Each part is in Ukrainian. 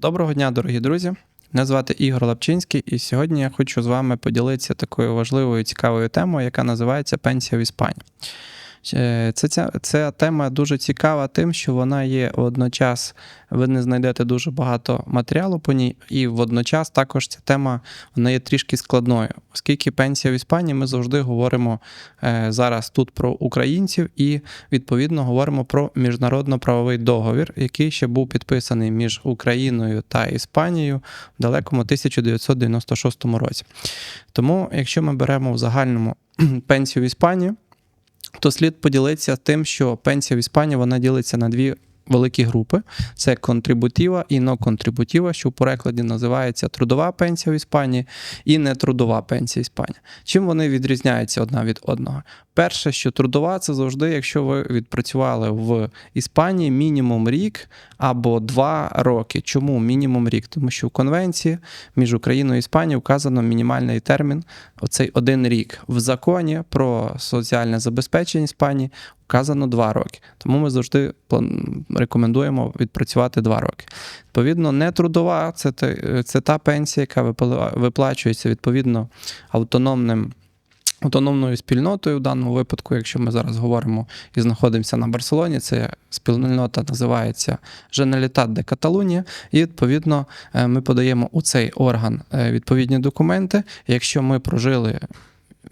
Доброго дня, дорогі друзі. Мене звати Ігор Лапчинський, і сьогодні я хочу з вами поділитися такою важливою цікавою темою, яка називається Пенсія в Іспанії. Е, Це, ця, ця тема дуже цікава тим, що вона є водночас, ви не знайдете дуже багато матеріалу по ній, і водночас також ця тема вона є трішки складною, оскільки пенсія в Іспанії ми завжди говоримо е, зараз тут про українців і відповідно говоримо про міжнародно-правовий договір, який ще був підписаний між Україною та Іспанією в далекому 1996 році. Тому, якщо ми беремо в загальному пенсію в Іспанії, то слід поділитися тим, що пенсія в Іспанії вона ділиться на дві великі групи: це контрибутива і ноконтрибутива, що в перекладі називається трудова пенсія в Іспанії і нетрудова пенсія в Іспанії. Чим вони відрізняються одна від одного? Перше, що трудова, це завжди, якщо ви відпрацювали в Іспанії мінімум рік або два роки. Чому мінімум рік? Тому що в конвенції між Україною і Іспанією вказано мінімальний термін оцей один рік. В законі про соціальне забезпечення Іспанії вказано два роки. Тому ми завжди рекомендуємо відпрацювати два роки. Відповідно, нетрудова це, це та пенсія, яка випла- виплачується відповідно автономним. Автономною спільнотою в даному випадку, якщо ми зараз говоримо і знаходимося на Барселоні, це спільнота називається Женалітат де Каталунія, і відповідно е, ми подаємо у цей орган е, відповідні документи. Якщо ми прожили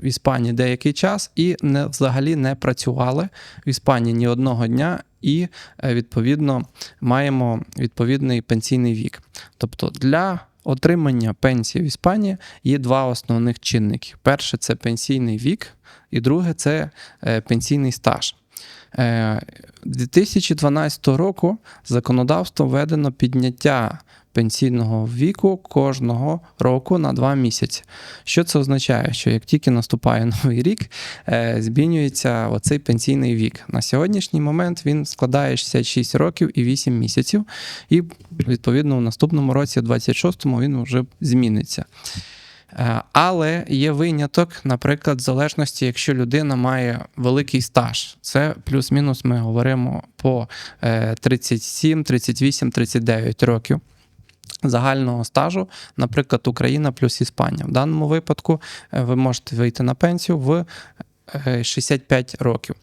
в Іспанії деякий час і не взагалі не працювали в Іспанії ні одного дня, і е, відповідно маємо відповідний пенсійний вік. Тобто для отримання пенсії в Іспанії є два основних чинники: перше це пенсійний вік, і друге це е, пенсійний стаж. Е, 2012 року законодавство введено підняття пенсійного віку кожного року на два місяці. Що це означає? Що як тільки наступає новий рік, е, змінюється оцей пенсійний вік. На сьогоднішній момент він складає 66 років і 8 місяців, і відповідно в наступному році, 26-му, він вже зміниться. Е, Але є виняток, наприклад, в залежності, якщо людина має великий стаж. Це плюс-мінус ми говоримо по е, 37, 38, 39 років. Загального стажу, наприклад, Україна плюс Іспанія. В даному випадку е, ви можете вийти на пенсію в е, 65 років.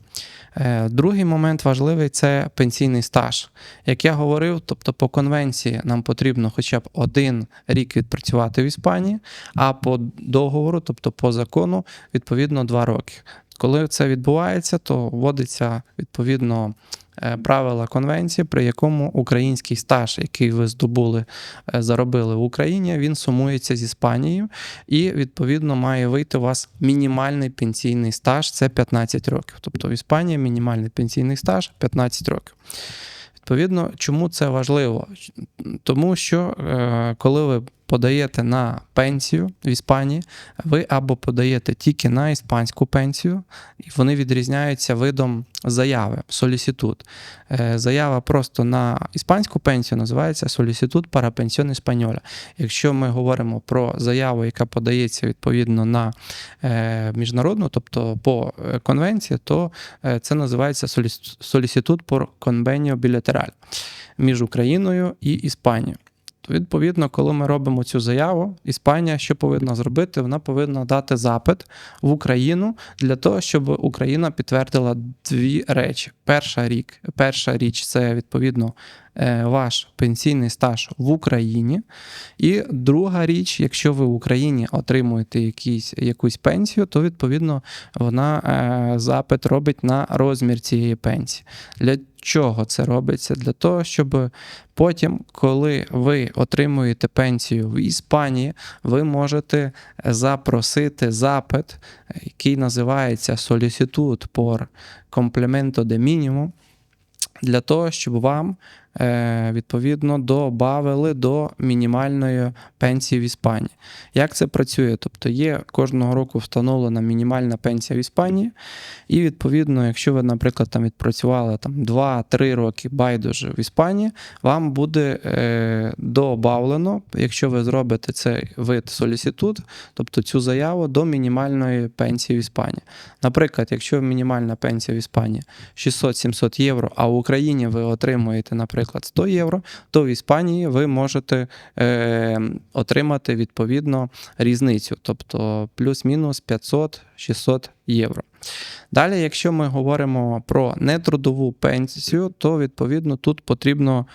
Е, Другий момент важливий це пенсійний стаж. Як я говорив, тобто по конвенції нам потрібно хоча б один рік відпрацювати в Іспанії, а по договору, тобто по закону, відповідно два роки. Коли це відбувається, то вводиться відповідно е, правила конвенції, при якому український стаж, який ви здобули, е, заробили в Україні, він сумується з Іспанією, і відповідно має вийти у вас мінімальний пенсійний стаж це 15 років. Тобто в Іспанії мінімальний пенсійний стаж 15 років. Відповідно, чому це важливо? Тому що е, коли ви подаєте на пенсію в Іспанії, ви або подаєте тільки на іспанську пенсію, і вони відрізняються видом заяви солісітут. Е, Заява просто на іспанську пенсію називається солісітут pensión española. Якщо ми говоримо про заяву, яка подається відповідно на е, міжнародну, тобто по е, конвенції, то це називається солісітут por convenio bilateral між Україною і Іспанією. То, відповідно, коли ми робимо цю заяву, Іспанія що повинна зробити? Вона повинна дати запит в Україну для того, щоб Україна підтвердила дві речі. Перша рік, перша річ це відповідно е, ваш пенсійний стаж в Україні. І друга річ, якщо ви в Україні отримуєте якісь, якусь пенсію, то відповідно вона е, запит робить на розмір цієї пенсії. Для чого це робиться? Для того, щоб потім, коли ви отримуєте пенсію в Іспанії, ви можете запросити запит, який називається Solicitud por complemento de minimum, для того, щоб вам відповідно додавали до мінімальної пенсії в Іспанії. Як це працює? Тобто є кожного року встановлена мінімальна пенсія в Іспанії, і відповідно, якщо ви, наприклад, там відпрацювали там 2-3 роки байдуже в Іспанії, вам буде е, добавлено, якщо ви зробите цей вид солісітут, тобто цю заяву до мінімальної пенсії в Іспанії. Наприклад, якщо мінімальна пенсія в Іспанії 600-700 євро, а в Україні ви отримуєте, наприклад, наприклад, 100 євро, то в Іспанії ви можете е, отримати відповідно різницю, тобто плюс-мінус 500-600 євро. Далі, якщо ми говоримо про нетрудову пенсію, то відповідно тут потрібно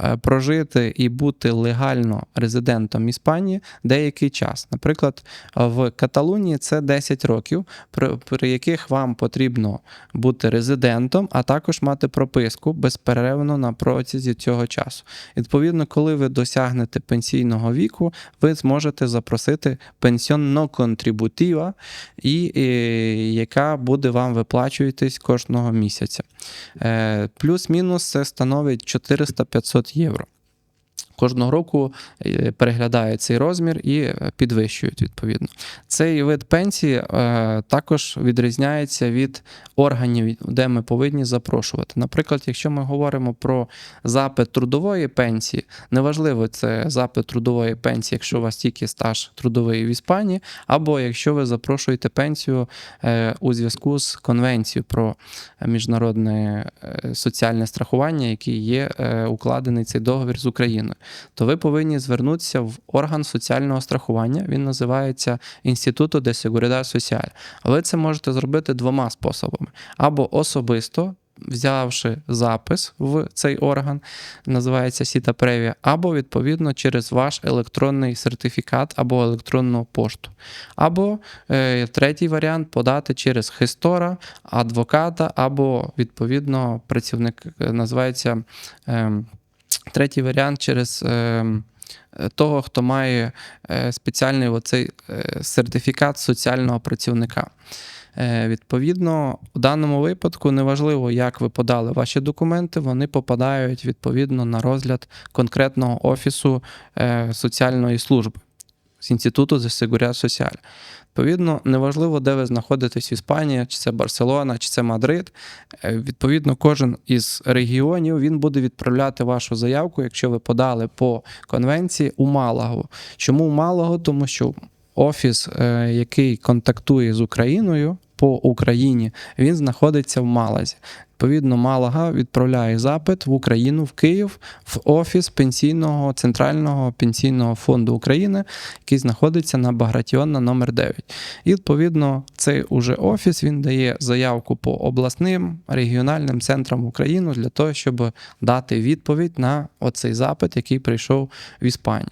е, прожити і бути легально резидентом Іспанії деякий час. Наприклад, в Каталунії це 10 років, при, яких вам потрібно бути резидентом, а також мати прописку безперервно на протязі цього часу. Відповідно, коли ви досягнете пенсійного віку, ви зможете запросити пенсіонно контрибутива, і, і яка буде вам виплачуватись кожного місяця. Е, Плюс-мінус це становить 400-500 євро. Кожного року е, переглядають цей розмір і е, підвищують відповідно. Цей вид пенсії е, також відрізняється від органів, де ми повинні запрошувати. Наприклад, якщо ми говоримо про запит трудової пенсії, неважливо, це запит трудової пенсії, якщо у вас тільки стаж трудовий в Іспанії, або якщо ви запрошуєте пенсію у зв'язку з конвенцією про міжнародне соціальне страхування, який є укладений цей договір з Україною то ви повинні звернутися в орган соціального страхування. Він називається Інституту де Seguridad Social. Ви це можете зробити двома способами: або особисто. Взявши запис в цей орган, називається Сіта Превія, або відповідно через ваш електронний сертифікат або електронну пошту. Або е, третій варіант подати через хистора, адвоката, або відповідно працівник е, називається. Е, Третій варіант через е, того, хто має е, спеціальний оцей е, сертифікат соціального працівника. Відповідно, у даному випадку неважливо, як ви подали ваші документи, вони попадають відповідно на розгляд конкретного офісу соціальної служби з інституту за Seguridad Соціаль. Відповідно, неважливо, де ви знаходитесь в Іспанії, чи це Барселона, чи це Мадрид. Е, Відповідно, кожен із регіонів він буде відправляти вашу заявку, якщо ви подали по конвенції у Малагу. Чому у Малагу? Тому що офіс, е, який контактує з Україною по Україні, він знаходиться в Малазі. Відповідно, Малага відправляє запит в Україну, в Київ, в офіс пенсійного центрального пенсійного фонду України, який знаходиться на Багратіонна номер 9. І відповідно, цей уже офіс він дає заявку по обласним регіональним центрам України для того, щоб дати відповідь на оцей запит, який прийшов в Іспанію.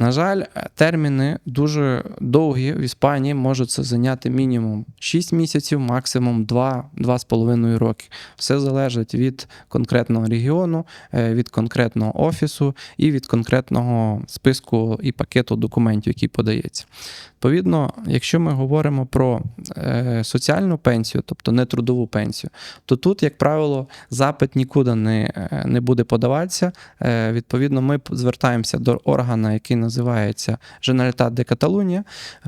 На жаль, терміни дуже довгі в Іспанії можуть це зайняти мінімум 6 місяців, максимум 2-2,5 роки. Все залежить від конкретного регіону, е, від конкретного офісу і від конкретного списку і пакету документів, який подається. Відповідно, якщо ми говоримо про е, соціальну пенсію, тобто не трудову пенсію, то тут, як правило, запит нікуди не е, не буде подаватися. Відповідно, ми звертаємося до органа, який називається Generalitat де Каталунія.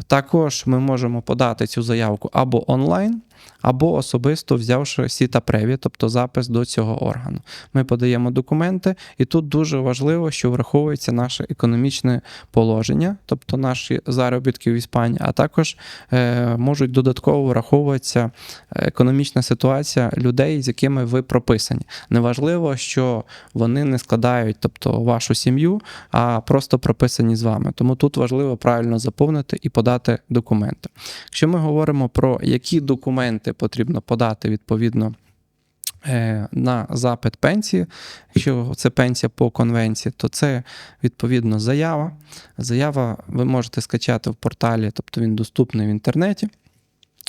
Також ми можемо подати цю заявку або онлайн, або особисто взявши сіта преві, тобто запис до цього органу. Ми подаємо документи, і тут дуже важливо, що враховується наше економічне положення, тобто наші заробітки в Іспанії, а також е, можуть додатково враховуватися економічна ситуація людей, з якими ви прописані. Неважливо, що вони не складають, тобто вашу сім'ю, а просто прописані з вами. Тому тут важливо правильно заповнити і подати документи. Якщо ми говоримо про які документи потрібно подати відповідно. е, На запит пенсії, якщо це пенсія по конвенції, то це відповідно заява. Заява ви можете скачати в порталі, тобто він доступний в інтернеті,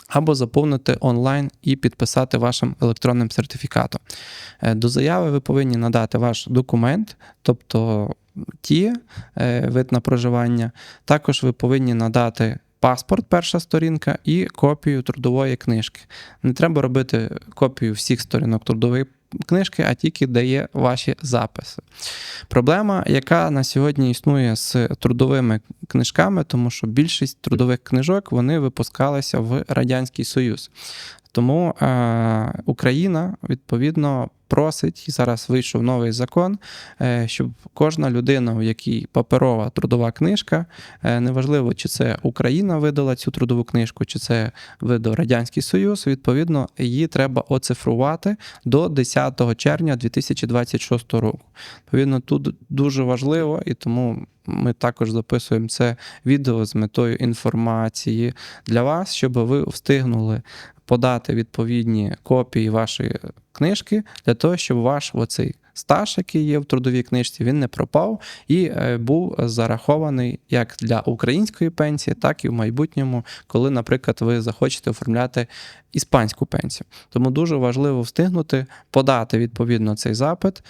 або заповнити онлайн і підписати вашим електронним сертифікатом. Е, До заяви ви повинні надати ваш документ, тобто ті е, вид на проживання. Також ви повинні надати паспорт, перша сторінка, і копію трудової книжки. Не треба робити копію всіх сторінок трудової книжки, а тільки де є ваші записи. Проблема, яка на сьогодні існує з трудовими книжками, тому що більшість трудових книжок вони випускалися в Радянський Союз. Тому е, Україна відповідно просить, і зараз вийшов новий закон, е, щоб кожна людина, у якій паперова трудова книжка, е, неважливо, чи це Україна видала цю трудову книжку, чи це видав Радянський Союз, відповідно, її треба оцифрувати до 10 червня 2026 року. Відповідно, тут дуже важливо, і тому ми також записуємо це відео з метою інформації для вас, щоб ви встигнули подати відповідні копії вашої книжки для того, щоб ваш оцей стаж, який є в трудовій книжці, він не пропав і е, був зарахований як для української пенсії, так і в майбутньому, коли, наприклад, ви захочете оформляти іспанську пенсію. Тому дуже важливо встигнути подати відповідно цей запит,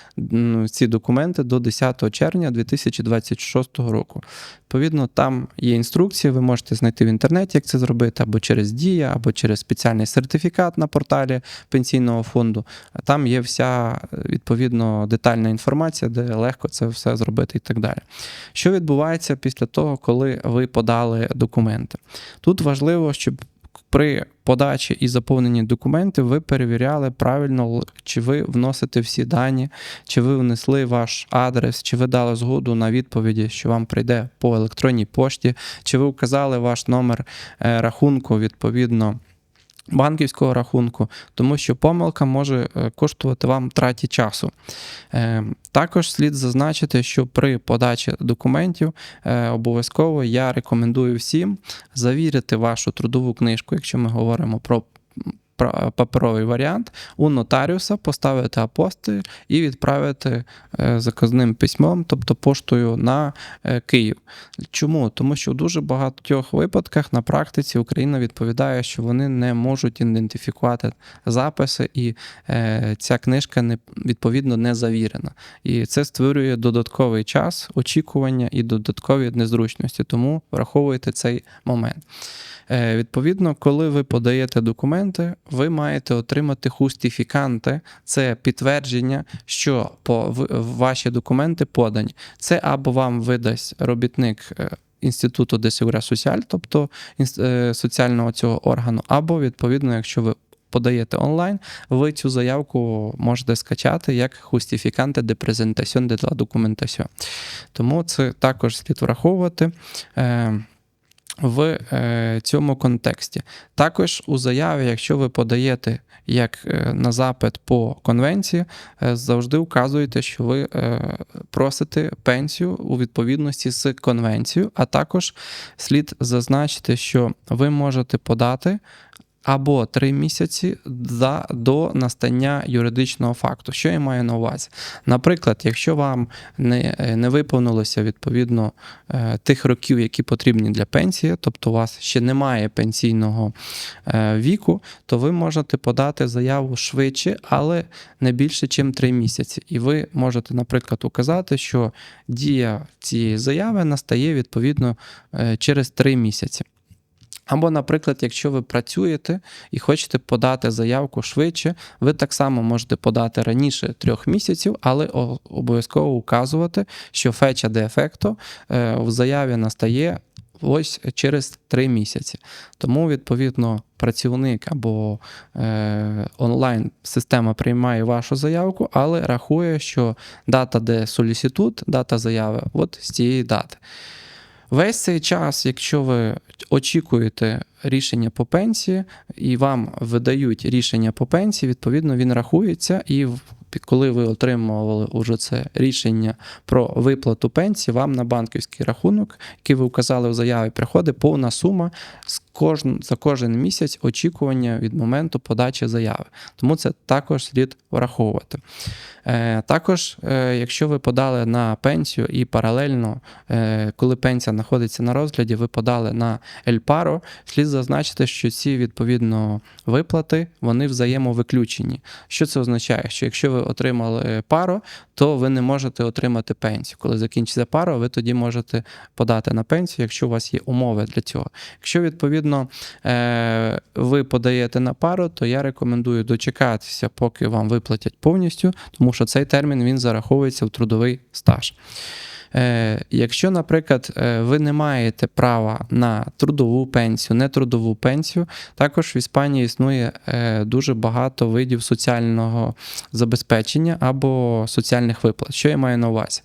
ці документи до 10 червня 2026 року. Відповідно, там є інструкції, ви можете знайти в інтернеті, як це зробити, або через Дія, або через спеціальний сертифікат на порталі пенсійного фонду. Там є вся відповідно детальна інформація, де легко це все зробити і так далі. Що відбувається після того, коли ви подали документи? Тут важливо, щоб при подачі і заповненні документів ви перевіряли правильно, чи ви вносите всі дані, чи ви внесли ваш адрес, чи ви дали згоду на відповіді, що вам прийде по електронній пошті, чи ви вказали ваш номер е, рахунку відповідно. Банківського рахунку, тому що помилка може е, коштувати вам траті часу. Е, Також слід зазначити, що при подачі документів е, обов'язково я рекомендую всім завірити вашу трудову книжку, якщо ми говоримо про паперовий варіант, у нотаріуса поставити апостиль і відправити е, заказним письмом, тобто поштою на е, Київ. Чому? Тому що в дуже багатьох випадках на практиці Україна відповідає, що вони не можуть ідентифікувати записи, і е, ця книжка не відповідно не завірена. І це створює додатковий час очікування і додаткові незручності. Тому враховуйте цей момент. Відповідно, коли ви подаєте документи, ви маєте отримати хустифіканти, це підтвердження, що по ваші документи подані. Це або вам видасть робітник. е, Інституту де Seguridad Social, тобто е, соціального цього органу, або відповідно, якщо ви подаєте онлайн, ви цю заявку можете скачати як justificante de presentación de la documentación. Тому це також слід враховувати. В е, цьому контексті. Також у заяві, якщо ви подаєте як е, на запит по конвенції, е, завжди вказуєте, що ви е, просите пенсію у відповідності з конвенцією, а також слід зазначити, що ви можете подати. Або три місяці за, до настання юридичного факту. Що я маю на увазі? Наприклад, якщо вам не, е, не виповнилося відповідно е, тих років, які потрібні для пенсії, тобто у вас ще немає пенсійного е, віку, то ви можете подати заяву швидше, але не більше, ніж 3 місяці. І ви можете, наприклад, указати, що дія цієї заяви настає відповідно через 3 місяці. Або, наприклад, якщо ви працюєте і хочете подати заявку швидше, ви так само можете подати раніше трьох місяців, але обов'язково указувати, що феча де ефекто е, в заяві настає ось через три місяці. Тому, відповідно, працівник або е, онлайн система приймає вашу заявку, але рахує, що дата, де солісітут, дата заяви, от з цієї дати. Весь цей час, якщо ви очікуєте рішення по пенсії і вам видають рішення по пенсії, відповідно він рахується, і коли ви отримували уже це рішення про виплату пенсії, вам на банківський рахунок, який ви вказали в заяві, приходить повна сума з кожн, за кожен місяць очікування від моменту подачі заяви. Тому це також слід враховувати. Е, також, е, якщо ви подали на пенсію і паралельно, е, коли пенсія знаходиться на розгляді, ви подали на Ельпаро, слід зазначити, що ці відповідно виплати вони взаємовиключені. Що це означає? Що якщо ви отримали пару, то ви не можете отримати пенсію. Коли закінчиться паро, ви тоді можете подати на пенсію, якщо у вас є умови для цього. Якщо відповідно е, ви подаєте на пару, то я рекомендую дочекатися, поки вам виплатять повністю, тому що цей термін він зараховується в трудовий стаж. Е, Якщо, наприклад, е, ви не маєте права на трудову пенсію, нетрудову пенсію, також в Іспанії існує е, дуже багато видів соціального забезпечення або соціальних виплат. Що я маю на увазі?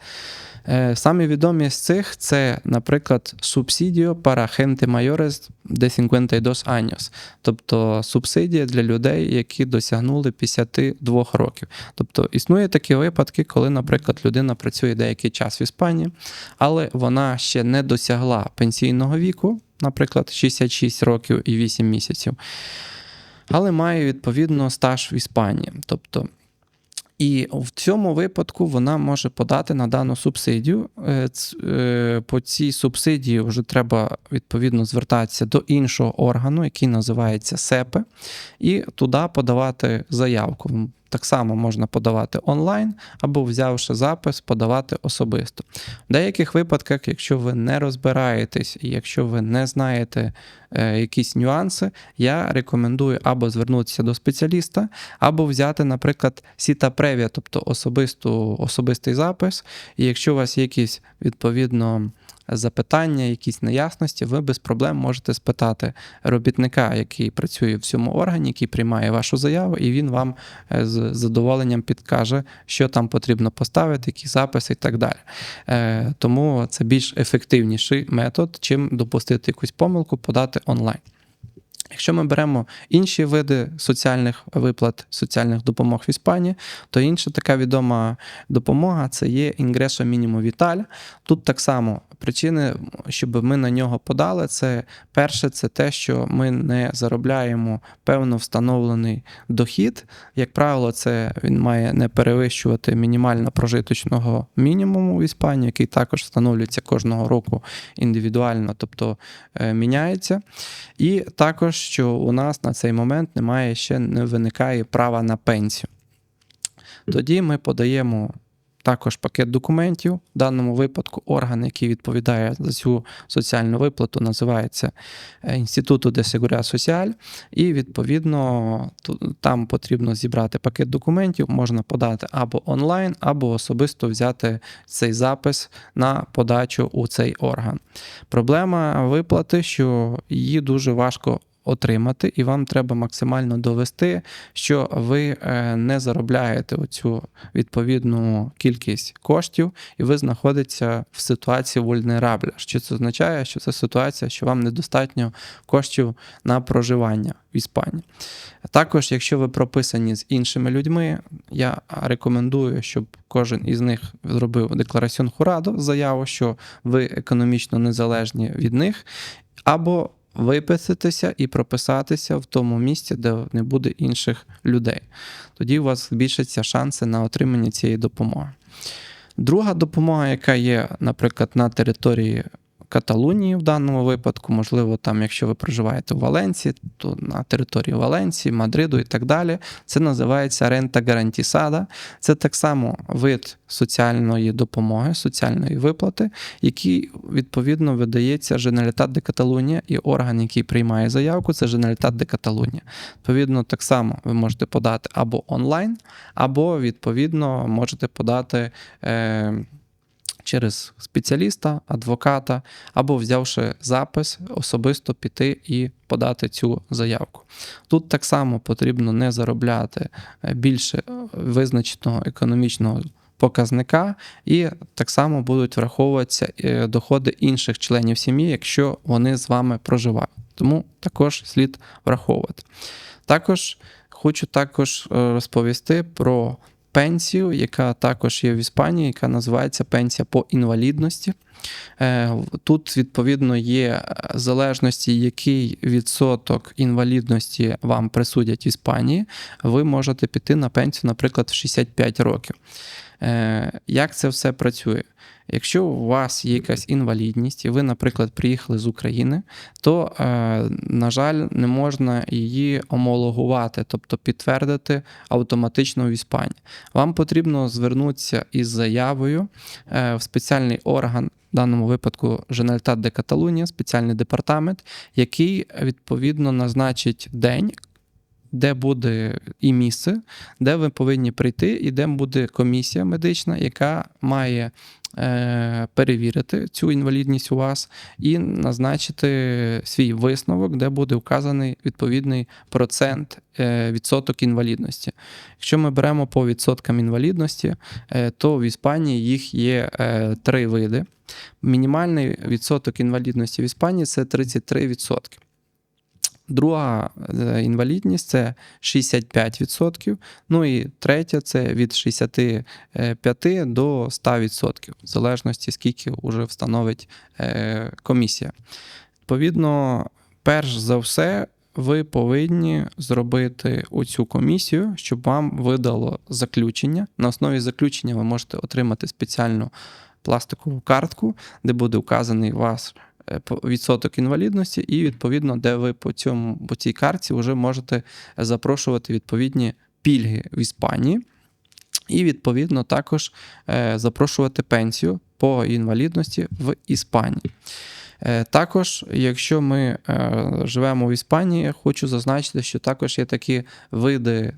Е, Самі відомі з цих це, наприклад, субсидіо para gente mayores de 52 años, тобто субсидія для людей, які досягнули 52 років. Тобто існує такі випадки, коли, наприклад, людина працює деякий час в Іспанії, але вона ще не досягла пенсійного віку, наприклад, 66 років і 8 місяців, але має відповідно стаж в Іспанії. Тобто і в цьому випадку вона може подати на дану субсидію. Е, е, По цій субсидії вже треба відповідно звертатися до іншого органу, який називається СЕПЕ, і туди подавати заявку. Так само можна подавати онлайн або, взявши запис, подавати особисто. В деяких випадках, якщо ви не розбираєтесь і якщо ви не знаєте е, якісь нюанси, я рекомендую або звернутися до спеціаліста, або взяти, наприклад, сіта превія, тобто особисту, особистий запис. І якщо у вас є якісь відповідно запитання, якісь неясності, ви без проблем можете спитати робітника, який працює в цьому органі, який приймає вашу заяву, і він вам е, з задоволенням підкаже, що там потрібно поставити, які записи і так далі. Е, Тому це більш ефективніший метод, чим допустити якусь помилку, подати онлайн. Якщо ми беремо інші види соціальних виплат, соціальних допомог в Іспанії, то інша така відома допомога це є інгресо мінімум віталь. Тут так само причини, щоб ми на нього подали, це перше, це те, що ми не заробляємо певно встановлений дохід. Як правило, це він має не перевищувати мінімально прожиточного мінімуму в Іспанії, який також встановлюється кожного року індивідуально, тобто е, міняється. І також, що у нас на цей момент немає ще не виникає права на пенсію. Тоді ми подаємо також пакет документів. В даному випадку орган, який відповідає за цю соціальну виплату, називається е, Інституту де Seguridad Social, і відповідно там потрібно зібрати пакет документів, можна подати або онлайн, або особисто взяти цей запис на подачу у цей орган. Проблема виплати, що її дуже важко отримати, і вам треба максимально довести, що ви е, не заробляєте оцю відповідну кількість коштів, і ви знаходитеся в ситуації вульнерабля. Що це означає? Що це ситуація, що вам недостатньо коштів на проживання в Іспанії. Також, якщо ви прописані з іншими людьми, я рекомендую, щоб кожен із них зробив деклараціон хурадо, заяву, що ви економічно незалежні від них, або виписатися і прописатися в тому місці, де не буде інших людей. Тоді у вас збільшаться шанси на отримання цієї допомоги. Друга допомога, яка є, наприклад, на території Каталунії в даному випадку, можливо, там, якщо ви проживаєте в Валенції, то на території Валенції, Мадриду і так далі, це називається рента гарантісада. Це так само вид соціальної допомоги, соціальної виплати, який відповідно видається Женералітат де Каталунія, і орган, який приймає заявку, це Женералітат де Каталунія. Відповідно, так само ви можете подати або онлайн, або відповідно можете подати. Е, Через спеціаліста, адвоката, або взявши запис, особисто піти і подати цю заявку. Тут так само потрібно не заробляти е, більше е, визначеного економічного показника, і так само будуть враховуватися е, доходи інших членів сім'ї, якщо вони з вами проживають. Тому також слід враховувати. Також хочу також розповісти про пенсію, яка також є в Іспанії, яка називається пенсія по інвалідності. Е, Тут, відповідно, є е, залежності, який відсоток інвалідності вам присудять в Іспанії, ви можете піти на пенсію, наприклад, в 65 років. Е, Як це все працює? Якщо у вас є якась інвалідність, і ви, наприклад, приїхали з України, то, е, на жаль, не можна її омологувати, тобто підтвердити автоматично в Іспанії. Вам потрібно звернутися із заявою е, в спеціальний орган. В даному випадку Женералітат де Каталунія, спеціальний департамент, який відповідно назначить день, де буде і місце, де ви повинні прийти, і де буде комісія медична, яка має е, перевірити цю інвалідність у вас і назначити свій висновок, де буде вказаний відповідний процент е, відсоток інвалідності. Якщо ми беремо по відсоткам інвалідності, е, то в Іспанії їх є три види. Мінімальний відсоток інвалідності в Іспанії це 33%. Друга е, інвалідність це 65%. Ну і третя це від 65 до 100%, в залежності скільки вже встановить е, комісія. Відповідно, перш за все, ви повинні зробити оцю комісію, щоб вам видало заключення. На основі заключення ви можете отримати спеціальну пластикову картку, де буде вказаний ваш відсоток інвалідності, і відповідно, де ви по цьому по цій картці вже можете запрошувати відповідні пільги в Іспанії. І відповідно також е, запрошувати пенсію по інвалідності в Іспанії. Е, Також, якщо ми е, живемо в Іспанії, хочу зазначити, що також є такі види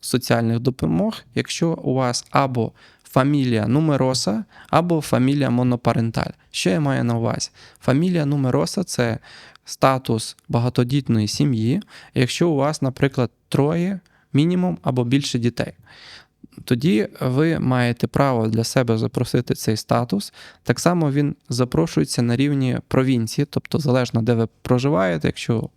соціальних допомог, якщо у вас або фамілія нумероса, або фамілія монопаренталь. Що я маю на увазі? Фамілія нумероса це статус багатодітної сім'ї, якщо у вас, наприклад, троє мінімум або більше дітей. Тоді ви маєте право для себе запросити цей статус. Так само він запрошується на рівні провінції, тобто залежно де ви проживаєте, якщо.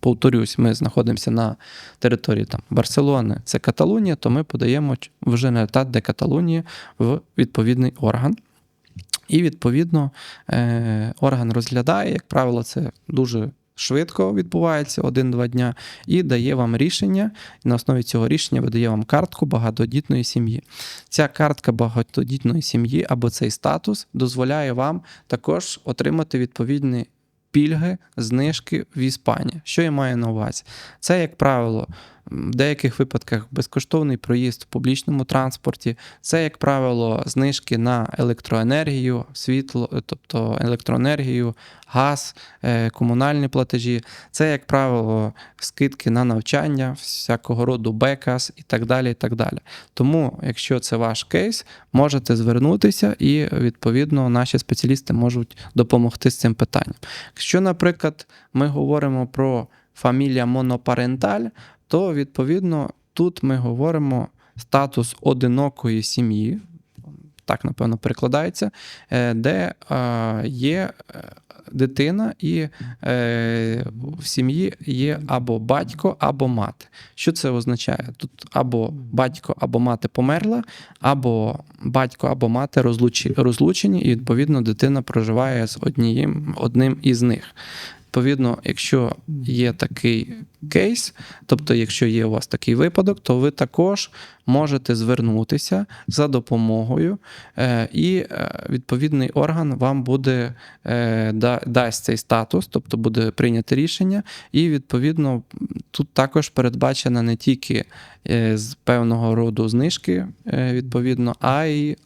Повторюсь, ми знаходимося на території там, Барселони, це Каталунія, то ми подаємо ч- в Женералітат де Каталунії в відповідний орган. І, відповідно, е, орган розглядає, як правило, це дуже швидко відбувається, один-два дня, і дає вам рішення. І на основі цього рішення видає вам картку багатодітної сім'ї. Ця картка багатодітної сім'ї або цей статус дозволяє вам також отримати відповідні пільги, знижки в Іспанії. Що я маю на увазі? Це, як правило, в деяких випадках безкоштовний проїзд в публічному транспорті, це, як правило, знижки на електроенергію, світло, тобто електроенергію, газ, е, комунальні платежі. Це, як правило, скидки на навчання, всякого роду бекас і так далі. і так далі. Тому, якщо це ваш кейс, можете звернутися, і відповідно наші спеціалісти можуть допомогти з цим питанням. Якщо, наприклад, ми говоримо про фамілія монопаренталь, то відповідно тут ми говоримо статус одинокої сім'ї, так напевно перекладається, е, де е, є е, дитина, і в сім'ї є або батько, або мати. Що це означає? Тут або батько, або мати померла, або батько, або мати розлучені, і відповідно дитина проживає з однієм, одним із них. Відповідно, якщо є такий кейс, тобто, якщо є у вас такий випадок, то ви також можете звернутися за допомогою, е, і е, відповідний орган вам буде е, да- дасть цей статус, тобто буде прийняти рішення, і відповідно тут також передбачена не тільки з певного роду знижки, відповідно, а й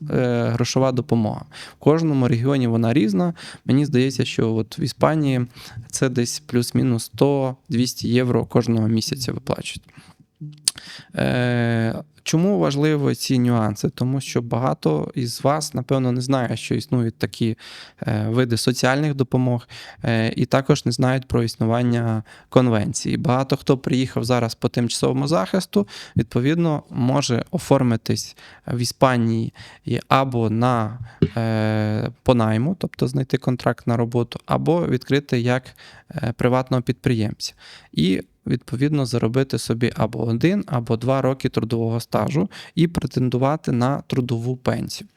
грошова допомога. В кожному регіоні вона різна. Мені здається, що от в Іспанії це десь плюс-мінус 100-200 євро кожного місяця виплачують. Е, Чому важливі ці нюанси? Тому що багато із вас, напевно, не знає, що існують такі е, види соціальних допомог, е, і також не знають про існування конвенції. Багато хто приїхав зараз по тимчасовому захисту, відповідно, може оформитись в Іспанії або на по найму, тобто знайти контракт на роботу, або відкрити як приватного підприємця. І відповідно заробити собі або один, або два роки трудового стажу і претендувати на трудову пенсію.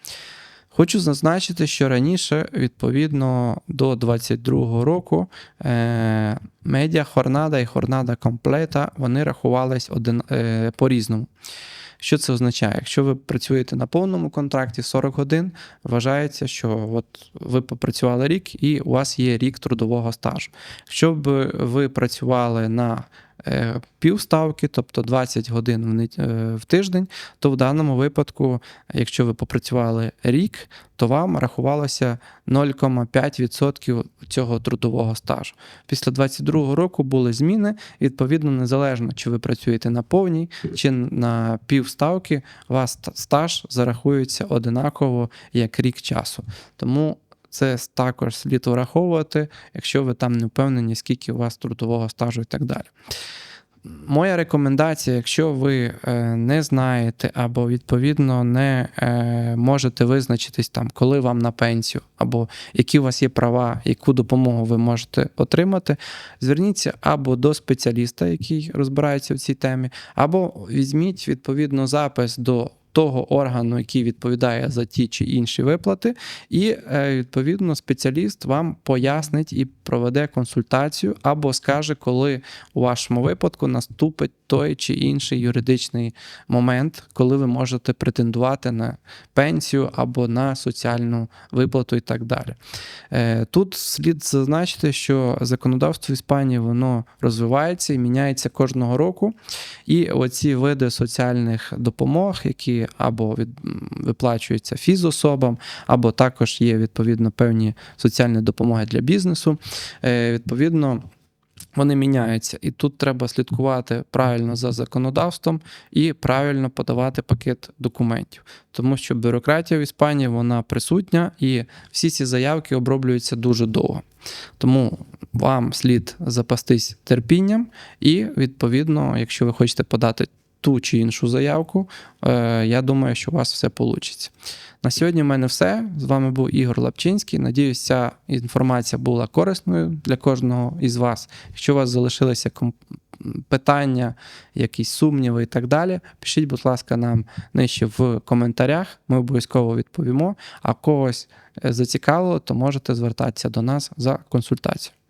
Хочу зазначити, що раніше, відповідно до 22-го року, е, медіа Хорнада і Хорнада Комплета вони рахувались один, е, по-різному. Що це означає? Якщо ви працюєте на повному контракті 40 годин, вважається, що от ви попрацювали рік і у вас є рік трудового стажу. Якщо б ви працювали на півставки, тобто 20 годин е, в тиждень, то в даному випадку, якщо ви попрацювали рік, то вам рахувалося 0,5% цього трудового стажу. Після 22 року були зміни. Відповідно, незалежно чи ви працюєте на повній чи на півставки, вас стаж зарахується одинаково як рік часу. Тому це також слід враховувати, якщо ви там не впевнені, скільки у вас трудового стажу і так далі. Моя рекомендація, якщо ви е, не знаєте або відповідно не е, можете визначитись там, коли вам на пенсію, або які у вас є права, яку допомогу ви можете отримати, зверніться або до спеціаліста, який розбирається в цій темі, або візьміть відповідно запис до того органу, який відповідає за ті чи інші виплати, і е, відповідно спеціаліст вам пояснить і проведе консультацію, або скаже, коли у вашому випадку наступить той чи інший юридичний момент, коли ви можете претендувати на пенсію або на соціальну виплату і так далі. Е, Тут слід зазначити, що законодавство Іспанії воно розвивається і міняється кожного року. І оці види соціальних допомог, які або від, виплачуються фізособам, або також є відповідно певні соціальні допомоги для бізнесу. Е, Відповідно. Вони міняються, і тут треба слідкувати правильно за законодавством і правильно подавати пакет документів, тому що бюрократія в Іспанії вона присутня, і всі ці заявки оброблюються дуже довго. Тому вам слід запастись терпінням, і відповідно, якщо ви хочете подати ту чи іншу заявку, е, я думаю, що у вас все вийде. На сьогодні в мене все. З вами був Ігор Лапчинський. Надіюсь, ця інформація була корисною для кожного із вас. Якщо у вас залишилися питання, якісь сумніви і так далі, пишіть, будь ласка, нам нижче в коментарях. Ми обов'язково відповімо. А когось е, зацікавило, то можете звертатися до нас за консультацією.